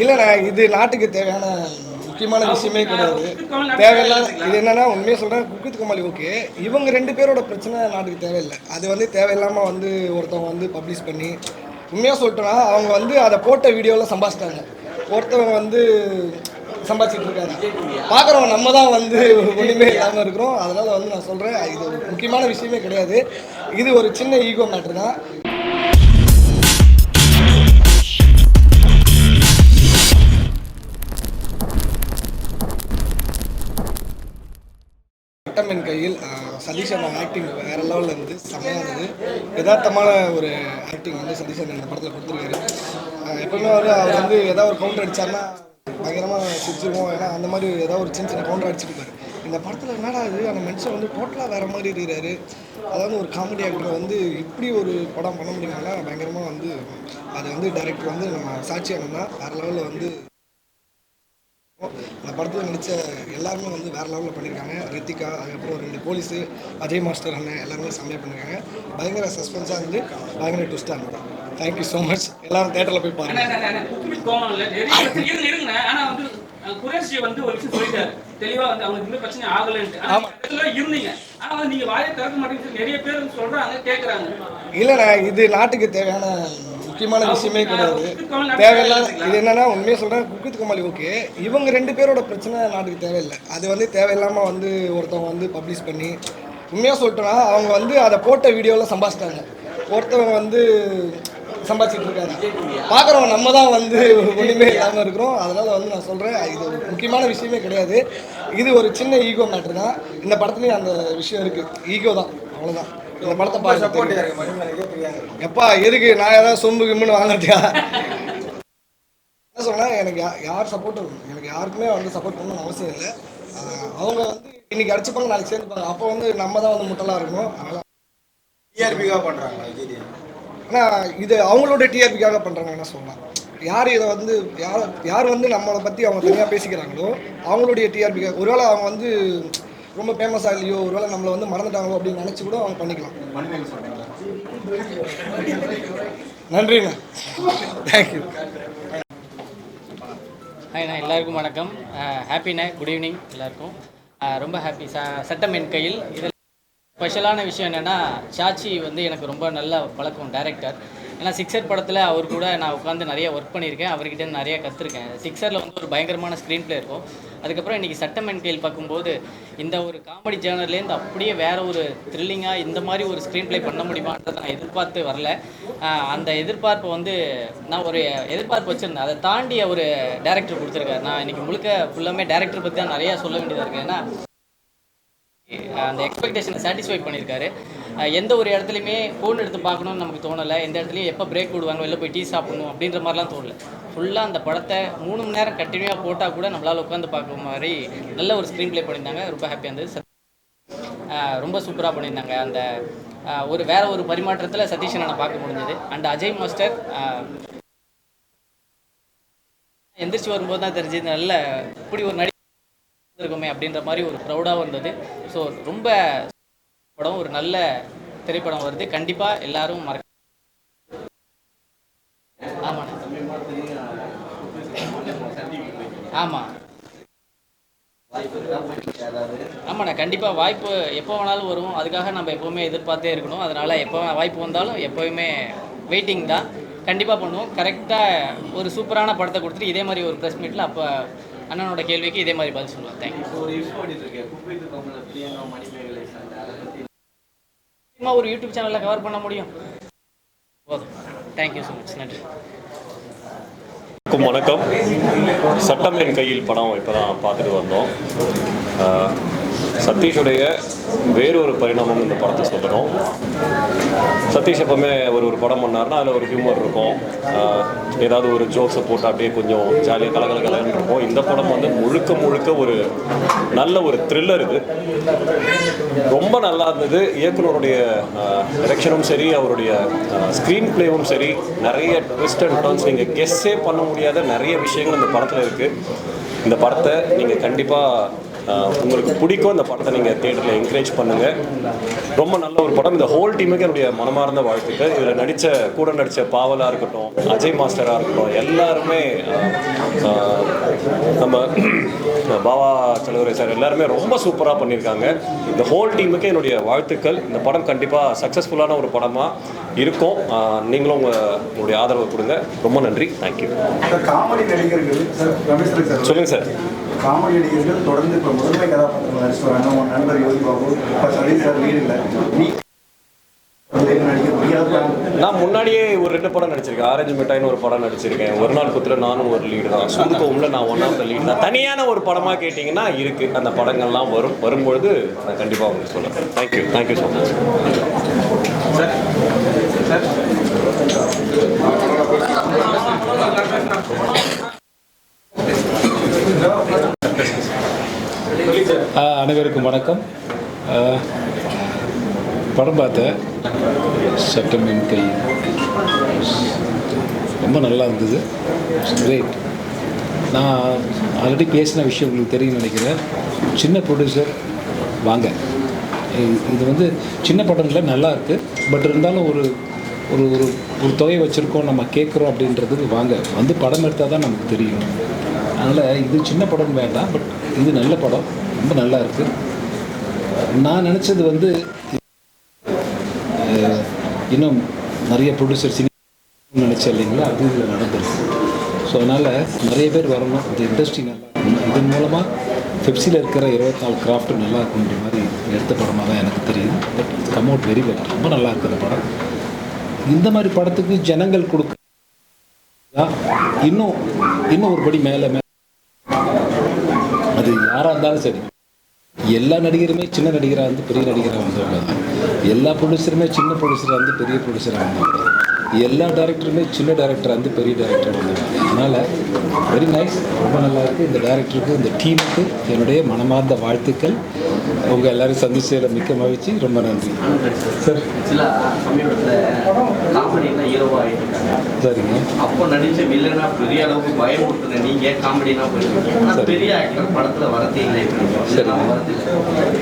இல்லைண்ணா இது நாட்டுக்கு தேவையான முக்கியமான விஷயமே கிடையாது. தேவையில்லாத இது என்னன்னா உண்மையாக சொல்கிறேன் குக்கித் கோமாளி ஓகே. இவங்க ரெண்டு பேரோட பிரச்சனை நாட்டுக்கு தேவையில்லை. அது வந்து தேவையில்லாமல் வந்து ஒருத்தவங்க வந்து பப்ளிஷ் பண்ணி உண்மையாக சொல்லிட்டோன்னா அவங்க வந்து அதை போட்ட வீடியோவில் சம்பாதிச்சிட்டாங்க. ஒருத்தவங்க வந்து சம்பாதிச்சிட்டு இருக்காங்க. பார்க்குறவங்க நம்ம தான் வந்து ஒன்றுமே இல்லாமல் இருக்கிறோம். அதனால் வந்து நான் சொல்கிறேன் இது ஒரு முக்கியமான விஷயமே கிடையாது. இது ஒரு சின்ன ஈகோ மேட்ரு தான். சட்டமின் கையில் சதீஷன் ஆக்டிங் வேற லெவலில் இருந்து செம்மையானது யதார்த்தமான ஒரு ஆக்டிங் வந்து சதீஷன் இந்த படத்தில் கொடுத்துருக்காரு. எப்பவுமே வந்து அவர் வந்து ஏதாவது ஒரு கவுண்டர் அடிச்சாருன்னா பயங்கரமாக சிரிச்சிருவோம். ஏன்னா அந்த மாதிரி ஏதாவது ஒரு சின்ன சின்ன கவுண்டர் அடிச்சிருப்பாரு. இந்த படத்தில் என்னடா இது? அந்த மனுஷன் வந்து டோட்டலாக வேற மாதிரி இருக்கிறாரு. அதாவது ஒரு காமெடி ஆக்டர் வந்து இப்படி ஒரு படம் பண்ண முடியுமானா பயங்கரமாக வந்து அது வந்து டைரக்டர் வந்து நம்ம சாட்சி அண்ணன் வேறு லெவலில் வந்து படத்தில் நடித்த எல்லாருமே வந்து வேறு லெவலில் பண்ணியிருக்காங்க ரித்திகா அதுக்கப்புறம் ரெண்டு போலீஸு அஜய் மாஸ்டர் அண்ணன் எல்லாருமே செம்மையாக பண்ணியிருக்காங்க பயங்கர சஸ்பென்ஸாக இருந்து பயங்கர ட்விஸ்ட்டாக இருந்தது. தேங்க்யூ ஸோ மச் எல்லாரும் தேட்டரில் போய் இல்ல. அஹ், குரேஷி வந்து ஒரு விஷயம் சொல்லிட்டாரு. தெளிவா வந்து அவங்களுக்கு இந்த பிரச்சனை ஆகலன்ட்டு. ஆனா ஆமா. நீங்க இடத்துல இருந்தீங்க. ஆனா வந்து நீங்க வாயை திறக்க மாட்டேங்குது நிறைய பேர் சொல்றாங்க கேக்குறாங்க. இல்லைண்ணே இது நாட்டுக்கு தேவையான முக்கியமான விஷயமே கிடையாது. தேவையில்லாத இது என்னன்னா உண்மையாக சொல்கிறேன் குக்கித் கோமாளி ஓகே. இவங்க ரெண்டு பேரோட பிரச்சனை நாட்டுக்கு தேவையில்லை. அது வந்து தேவையில்லாமல் வந்து ஒருத்தவங்க வந்து பப்ளிஷ் பண்ணி உண்மையாக சொல்லிட்டோன்னா அவங்க வந்து அதை போட்ட வீடியோவில் சம்பாதிச்சிட்டாங்க. ஒருத்தவங்க வந்து சம்பாதிச்சிட்டு இருக்காங்க. பார்க்குறவங்க நம்ம தான் வந்து ஒன்றுமே இல்லாமல் இருக்கிறோம். அதனால் வந்து நான் சொல்கிறேன் இது ஒரு முக்கியமான விஷயமே கிடையாது. இது ஒரு சின்ன ஈகோ மேட்ரு தான். இந்த படத்துலேயும் அந்த விஷயம் இருக்குது ஈகோ தான் அவ்வளோதான் இந்த படத்தை பார்த்து எப்பா எதுக்கு? நான் ஏதாவது சொம்பு கிம்முன்னு வாங்குறதுக்கா? என்ன சொன்னா எனக்கு யார் சப்போர்ட்டும் எனக்கு யாருக்குமே வந்து சப்போர்ட் பண்ணணும்னு அவசியம் இல்லை. அவங்க வந்து இன்னைக்கு அடிச்சுப்பாங்க நாளைக்கு சேர்ந்துப்பாங்க. அப்போ வந்து நம்ம தான் வந்து முட்டலாக இருக்கணும். அதனால டிஆர்பிக்காக பண்ணுறாங்க விஜய் ஆனால் இது அவங்களோட டிஆர்பிக்காக பண்ணுறாங்க என்ன சொல்லலாம் யார் இதை வந்து யார் யார் வந்து நம்மளை பற்றி அவங்க தனியாக பேசிக்கிறாங்களோ அவங்களுடைய டிஆர்பிக்காக ஒருவேளை அவங்க வந்து ரொம்ப ஃபேமஸாக இல்லையோ ஒருவேளை நம்மளை வந்து மறந்துட்டாங்களோ அப்படின்னு நினச்சி கூட அவங்க பண்ணிக்கலாம். நன்றிண்ணா தேங்க்யூ ஹாய்ண்ணா எல்லாருக்கும் வணக்கம். ஹாப்பிண்ணே குட் ஈவினிங் எல்லாருக்கும். ரொம்ப ஹாப்பி ச சட்டம் என் கையில். இதில் ஸ்பெஷலான விஷயம் என்னென்னா சாச்சி வந்து எனக்கு ரொம்ப நல்ல பழக்கம் டைரக்டர் ஏன்னா சிக்ஸர் படத்தில் அவர் கூட நான் உட்காந்து நிறைய ஒர்க் பண்ணியிருக்கேன். அவர்கிட்ட நிறையா நிறைய கற்றுருக்கேன் சிக்ஸரில் வந்து ஒரு பயங்கரமான ஸ்க்ரீன் பிளே இருக்கும். அதுக்கப்புறம் இன்றைக்கி சட்டம் என் கையில் பார்க்கும்போது இந்த ஒரு காமெடி ஜேனர்லேருந்து அப்படியே வேற ஒரு த்ரில்லிங்காக இந்த மாதிரி ஒரு ஸ்க்ரீன் ப்ளே பண்ண முடியுமான்றதை நான் எதிர்பார்த்து வரல. அந்த எதிர்பார்ப்பை வந்து நான் ஒரு எதிர்பார்ப்பு வச்சுருந்தேன். அதை தாண்டி ஒரு டேரக்டர் கொடுத்துருக்காரு. நான் இன்றைக்கி முழுக்க ஃபுல்லாமே டேரக்டர் பற்றி தான் நிறையா சொல்ல வேண்டியதாக இருக்குது ஏன்னா அந்த எக்ஸ்பெக்டேஷனை சாட்டிஸ்ஃபை பண்ணியிருக்காரு. எந்த ஒரு இடத்துலையுமே ஃபோன் எடுத்து பார்க்கணும்னு நமக்கு தோணலை. எந்த இடத்துலையும் எப்போ பிரேக் விடுவாங்க வெளில போய் டீ சாப்பிடணும் அப்படின்ற மாதிரிலாம் தோணலை. ஃபுல்லாக அந்த படத்தை மூணு மணி நேரம் கண்டினியூவாக போட்டால் கூட நம்மளால் உட்காந்து பார்க்குற மாதிரி நல்ல ஒரு ஸ்க்ரீன் ப்ளே பண்ணியிருந்தாங்க. ரொம்ப ஹாப்பியாக இருந்தது. ரொம்ப சூப்பராக பண்ணியிருந்தாங்க. அந்த ஒரு வேற ஒரு பரிமாற்றத்தில் சதீஷ் அண்ணனை பார்க்க முடிஞ்சது. அண்ட் அஜய் மாஸ்டர் எந்திரிச்சு வரும்போது தான் தெரிஞ்சது நல்ல இப்படி ஒரு நடி இருக்குமே அப்படின்ற மாதிரி ஒரு ப்ரௌடாக இருந்தது ஸோ ரொம்ப படம் ஒரு நல்ல திரைப்படம் வருது. கண்டிப்பாக எல்லாரும் மறக்க ஆமாண்ணே ஆமாம் ஆமாண்ணா கண்டிப்பாக வாய்ப்பு எப்போ வேணாலும் வரும். அதுக்காக நம்ம எப்போவுமே எதிர்பார்த்தே இருக்கணும். அதனால் எப்போ வாய்ப்பு வந்தாலும் எப்போவுமே வெயிட்டிங் தான். கண்டிப்பாக பண்ணுவோம். கரெக்டாக ஒரு சூப்பரான படத்தை கொடுத்துட்டு இதே மாதிரி ஒரு ப்ரெஸ் மீட்டில் அப்போ அண்ணனோட கேள்விக்கு இதே மாதிரி பதில் சொல்லுவேன் தேங்க்யூ ஒரு யூடியூப் சேனலில் கவர் பண்ண முடியும். போதும். தேங்க்யூ ஸோ மச் நன்றி. வணக்கம் வணக்கம். சட்டம் என் கையில் படம் இப்போ தான் பார்த்துட்டு வந்தோம். சதீஷுடைய வேறொரு பரிணாமம் இந்த படத்தை சொல்லணும். சதீஷ் எப்பவுமே ஒரு ஒரு படம் பண்ணார்னா அதில் ஒரு ஹியூமர் இருக்கும். ஏதாவது ஒரு ஜோக்ஸை போட்டு அப்படியே கொஞ்சம் ஜாலியாக கலகலகலன்னு இருக்கும். இந்த படம் வந்து முழுக்க முழுக்க ஒரு நல்ல ஒரு த்ரில்லர் இது. ரொம்ப நல்லா இருந்தது. இயக்குனருடைய டைரக்ஷனும் சரி அவருடைய ஸ்க்ரீன் பிளேவும் சரி. நிறைய ட்விஸ்ட் அண்ட் டர்ன்ஸ் நீங்கள் கெஸ்ஸே பண்ண முடியாத நிறைய விஷயங்கள் இந்த படத்தில் இருக்குது இந்த படத்தை நீங்கள் கண்டிப்பாக உங்களுக்கு பிடிக்கும் இந்த படத்தை நீங்கள் தேட்டரில் என்கரேஜ் பண்ணுங்கள் ரொம்ப நல்ல ஒரு படம். இந்த ஹோல் டீமுக்கு என்னுடைய மனமார்ந்த வாழ்த்துக்கள். இதில் நடித்த கூட நடித்த பாவலாக இருக்கட்டும் அஜய் மாஸ்டராக இருக்கட்டும் எல்லாருமே நம்ம பாவா செலவரை சார் எல்லாருமே ரொம்ப சூப்பராக பண்ணியிருக்காங்க. இந்த ஹோல் டீமுக்கு என்னுடைய வாழ்த்துக்கள். இந்த படம் கண்டிப்பாக சக்ஸஸ்ஃபுல்லான ஒரு படமாக இருக்கும். நீங்களும் உங்கள் உங்களுடைய ஆதரவு கொடுங்க. ரொம்ப நன்றி. தேங்க்யூ சொல்லுங்கள் சார் காமெடி நடிகர்கள் தொடர்ந்து இப்போ முதன்மை கதாபாத்திரம் நடிச்சுட்டு வராங்க. உங்க நண்பர் யோகி பாபு இப்போ சதீஷ் சார் லீடு இல்லை. நீ நான் முன்னாடியே ஒரு ரெண்டு படம் நடிச்சிருக்கேன். ஆரஞ்சு மிட்டாய்னு ஒரு படம் நடிச்சிருக்கேன். ஒரு நாள் குத்துல நானும் ஒரு லீடு தான். சூதுக்கோம்ல நான் ஒன் ஆஃப் த லீட் தான் தனியான ஒரு படமாக கேட்டிங்கன்னா இருக்குது அந்த படங்கள்லாம் வரும். வரும்பொழுது நான் கண்டிப்பாக உங்களுக்கு சொல்லுறேன் thank you thank you so much ah அனைவருக்கும் வணக்கம். படம் பார்த்தேன் சட்டம் என் கை. ரொம்ப நல்லா இருந்தது. கிரேட் நான் ஆல்ரெடி பேசின விஷயம் உங்களுக்கு தெரியும் நினைக்கிறேன். சின்ன ப்ரொடியூசர் வாங்க. இது வந்து சின்ன படங்கள நல்லா இருக்குது பட் இருந்தாலும் ஒரு ஒரு ஒரு ஒரு தொகை வச்சுருக்கோம் நம்ம கேட்குறோம் அப்படின்றதுக்கு வாங்க. வந்து படம் எடுத்தால் தான் நமக்கு தெரியும். அதனால் இது சின்ன படம் வேண்டாம் பட் இது நல்ல படம் ரொம்ப நல்லா இருக்குது நான் நினச்சது வந்து இன்னும் நிறைய ப்ரொடியூசர்ஸ் நினச்சேன் இல்லைங்களா? அது இதில் நடந்துருக்கு. ஸோ அதனால் நிறைய பேர் வரணும். இந்த இண்டஸ்ட்ரி நல்லா இதன் மூலமாக பெப்சியில் இருக்கிற இருபத்தி நாலு நல்லா இருக்குன்ற மாதிரி எடுத்த படமாக தான் எனக்கு தெரியுது. But come out very well ரொம்ப நல்லா இருக்குது அந்த படம். இந்த மாதிரி படத்துக்கு ஜனங்கள் கொடுக்க இன்னும் இன்னும் ஒரு படி மேலே மேலே யாராக இருந்தாலும் சரி எல்லா நடிகருமே சின்ன நடிகராக வந்து பெரிய நடிகராக வந்தவங்க எல்லா ப்ரொடியூசருமே சின்ன ப்ரொடியூசராக வந்து பெரிய ப்ரொடியூசராக வந்தவங்க எல்லா டேரக்டருமே சின்ன டேரக்டராக வந்து பெரிய டேரக்டராக வந்தவங்க அதனால் வெரி நைஸ் ரொம்ப நல்லா இருக்குது இந்த டேரக்டருக்கு இந்த டீமுக்கு என்னுடைய மனமார்ந்த வாழ்த்துக்கள். உங்கள் எல்லாரும் சந்திச்சதில் மிக்க மகிழ்ச்சி. ரொம்ப நன்றி. சார் சரிங்க. அப்போ நடிச்ச வில்லனா பெரிய அளவுக்கு பயமுறுத்துன நீங்க காமெடினா போயிருக்கீங்க. பெரிய ஆக்டர் படத்துல வரதே இல்லை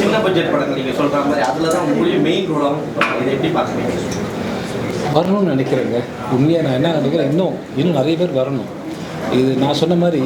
சின்ன பட்ஜெட் படங்கள் நீங்க சொல்ற மாதிரி அதுல தான் உங்களுக்கு மெயின் ரோலாகவும் இதை எப்படி பார்க்குறீங்க? வரணும்னு நினைக்கிறேங்க. உண்மையாக நான் என்ன நினைக்கிறேன்? இன்னும் இன்னும் நிறைய பேர் வரணும். இது நான் சொன்ன மாதிரி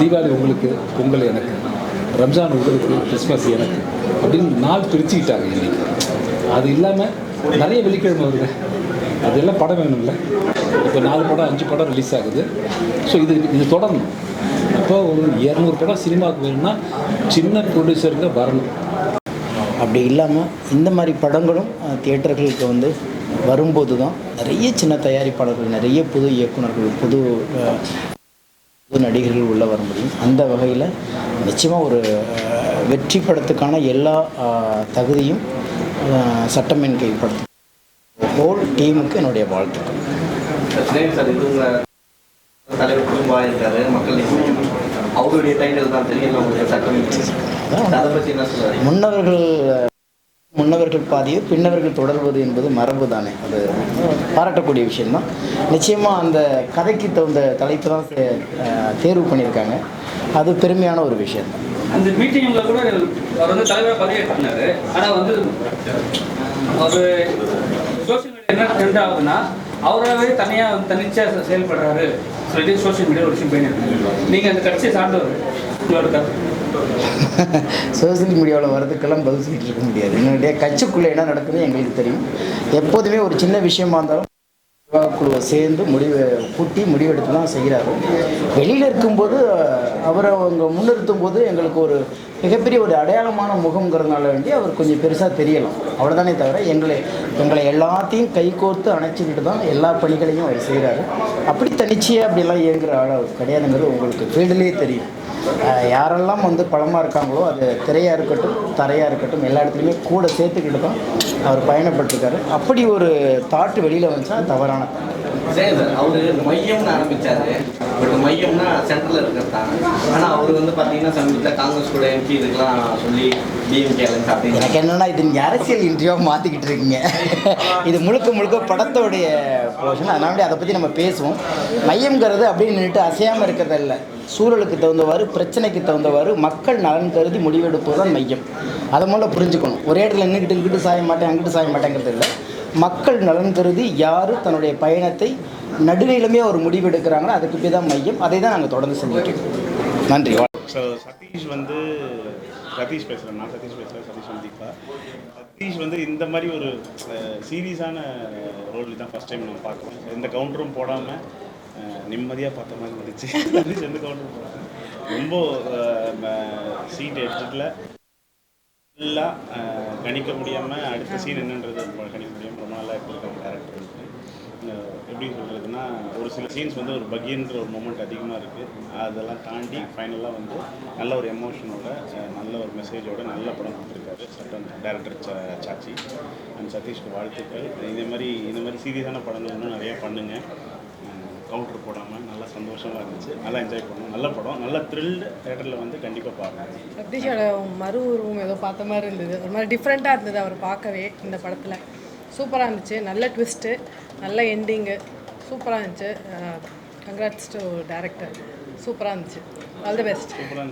தீபாவளி உங்களுக்கு பொங்கல் எனக்கு. ரம்ஜான் உங்களுக்கு கிறிஸ்மஸ் எனக்கு அப்படின்னு நாள் பிரிச்சுக்கிட்டாங்க இன்னைக்கு அது இல்லாமல் நிறைய வெள்ளிக்கிழமை வருது. அதெல்லாம் படம் வேணும்ல. இப்போ நாலு படம் அஞ்சு படம் ரிலீஸ் ஆகுது. ஸோ இது இது தொடரணும். அப்போ ஒரு இரநூறு படம் சினிமாவுக்கு வேணும்னா சின்ன ப்ரொடியூசருங்க வரணும். அப்படி இல்லாமல் இந்த மாதிரி படங்களும் தியேட்டர்களுக்கு வந்து வரும்போது தான் நிறைய சின்ன தயாரிப்பாளர்கள் நிறைய புது இயக்குனர்கள் புது நடிகர்கள் உள்ளே வர முடியும். அந்த வகையில் நிச்சயமாக ஒரு வெற்றி படத்துக்கான எல்லா தகுதியும் சட்டமென் கை படத்து ஹோல் டீமுக்கு என்னுடைய வாழ்த்துக்கள். தலைவர் குடும்பா இருக்காரு. மக்கள் அவருடைய டைட்டில் தான் தெரியல உங்களுக்கு சட்டம் அதை பத்தி என்ன சொல்றாரு முன்னவர்கள் முன்னவர்கள் பாதியை பின்னவர்கள் தொடர்வது என்பது மரபு தானே அது பாராட்டக்கூடிய விஷயம்தான். நிச்சயமாக அந்த கதைக்கு தகுந்த தலைப்பு தான் தேர்வு பண்ணியிருக்காங்க. அது பெருமையான ஒரு விஷயம் அந்த மீட்டிங்ல கூட அவர் வந்து தலைவராக பதவி எடுத்துனாரு ஆனா வந்து அவர் சோஷியல் மீடியா என்ன ட்ரெண்ட் ஆகுதுன்னா அவராகவே தனியா தனிச்சா செயல்படுறாரு. சொல்லிட்டு சோஷியல் மீடியா ஒரு விஷயம் போயிட்டு நீங்க அந்த கட்சியை சார்ந்தவர் உங்களோட கருத்து? சோசியல் மீடியாவில் வரதுக்கெல்லாம் பதில் சொல்லிட்டு இருக்க முடியாது. என்னுடைய கட்சிக்குள்ளே என்ன நடக்குது எங்களுக்கு தெரியும். எப்போதுமே ஒரு சின்ன விஷயமா இருந்தாலும் குழுவை சேர்ந்து முடிவு கூட்டி முடிவெடுத்து தான் செய்கிறாரு. வெளியில் இருக்கும்போது அவரை அவங்க முன்னிறுத்தும் போது எங்களுக்கு ஒரு மிகப்பெரிய ஒரு அடையாளமான முகங்கிறதுனால வேண்டி அவர் கொஞ்சம் பெருசாக தெரியலாம். அவ்வளோதானே தவிர எங்களை எங்களை எல்லாத்தையும் கைகோர்த்து அணைச்சிக்கிட்டு தான் எல்லா பணிகளையும் அவர் செய்கிறாரு அப்படி தனிச்சையாக அப்படிலாம் இயங்குகிற ஆள் அவர் கிடையாதுங்கிறது உங்களுக்கு ஃபீல்டுலேயே தெரியும். யாரெல்லாம் வந்து பழமாக இருக்காங்களோ அது திரையாக இருக்கட்டும் தரையாக இருக்கட்டும் எல்லா இடத்துலையுமே கூட சேர்த்துக்கிட்டு தான் அவர் பயணப்பட்டிருக்காரு. அப்படி ஒரு தாட்டு வெளியில் வந்துச்சா தவறான thought. அவரு மையம்னு ஆரம்பிச்சாரு. பட் மையம்னா சென்ட்ரல் இருக்கிறது தான் ஆனா அவர் வந்து பாத்தீங்கன்னா சமீபத்தில் காங்கிரஸ் கூட எம்பி இதுக்கெல்லாம் சொல்லி டிஎம்கே அப்படின்னு எனக்கு என்னன்னா இது நீங்கள் அரசியல் இன்டர்வியூவாக மாற்றிக்கிட்டு இருக்கீங்க. இது முழுக்க முழுக்க படத்தோடைய போர்ஷன் அதனால அதை பற்றி நம்ம பேசுவோம். மையம்ங்கிறது அப்படின்னு நின்றுட்டு அசையாமல் இருக்கிறது இல்லை சூழலுக்கு தகுந்தவாறு பிரச்சனைக்கு தகுந்தவாறு மக்கள் நலன் கருதி முடிவெடுப்பது தான் மையம். அதை மூலம் புரிஞ்சுக்கணும். ஒரே இடத்துல நின்றுக்கிட்டு இங்கிட்டு சாய மாட்டேன் அங்கிட்டு சாய மாட்டேங்கிறது இல்லை. மக்கள் நலன் கருதி யார் தன்னுடைய பயணத்தை நடுநிலைமே ஒரு முடிவு எடுக்கிறாங்களோ அதுக்கு போய் தான் மையம். அதை தான் நாங்கள் தொடர்ந்து செஞ்சுட்டு நன்றி. ஸோ சதீஷ் வந்து சதீஷ் பேசுகிறேன் நான் சதீஷ் பேசுகிறேன் சதீஷ் சந்தீபா சதீஷ் வந்து இந்த மாதிரி ஒரு சீரியஸான ரோல் தான் ஃபஸ்ட் டைம் நான் பார்க்குறேன் எந்த கவுண்டரும் போடாமல் நிம்மதியாக பார்த்த மாதிரி இருந்துச்சு சதீஷ் எந்த கவுண்டரும் போடாமல் ரொம்ப சீட் எடுத்துக்கல. ஃபுல்லாக கணிக்க முடியாமல் அடுத்த சீன் என்னன்றது ரொம்ப கணிக்க முடியாமல் ரொம்ப நல்லா எடுத்துருக்காங்க டேரக்டர் வந்து அஹ் எப்படி சொல்கிறதுனா ஒரு சில சீன்ஸ் வந்து ஒரு பகின்ற ஒரு மூமெண்ட் அதிகமாக இருக்குது அதெல்லாம் தாண்டி ஃபைனலாக வந்து நல்ல ஒரு எமோஷனோட நல்ல ஒரு மெசேஜோட நல்ல படம் கொடுத்துருக்காரு. சட்டம் டேரக்டர் சாச்சி அண்ட் சதீஷ்க்கு வாழ்த்துக்கள். இதே மாதிரி இந்த மாதிரி சீரியஸான படங்கள் இன்னும் நிறையா பண்ணுங்கள் கவுண்டர் போடாமல் நல்லா சந்தோஷமாக இருந்துச்சு. நல்லா என்ஜாய் பண்ணோம் நல்ல படம். நல்ல த்ரில்டு தேட்டரில் வந்து கண்டிப்பாக பாருங்கள் சதீஷோட மறு உருவம் ஏதோ பார்த்த மாதிரி இருந்தது. ஒரு மாதிரி டிஃப்ரெண்ட்டாக இருந்தது அவர் பார்க்கவே இந்த படத்தில். சூப்பராக இருந்துச்சு. நல்ல ட்விஸ்ட்டு நல்ல எண்டிங்கு சூப்பராக இருந்துச்சு. கங்க்ராட்ஸ் டு டேரக்டர் சூப்பராக இருந்துச்சு. ஆல் தி பெஸ்ட் சூப்பராக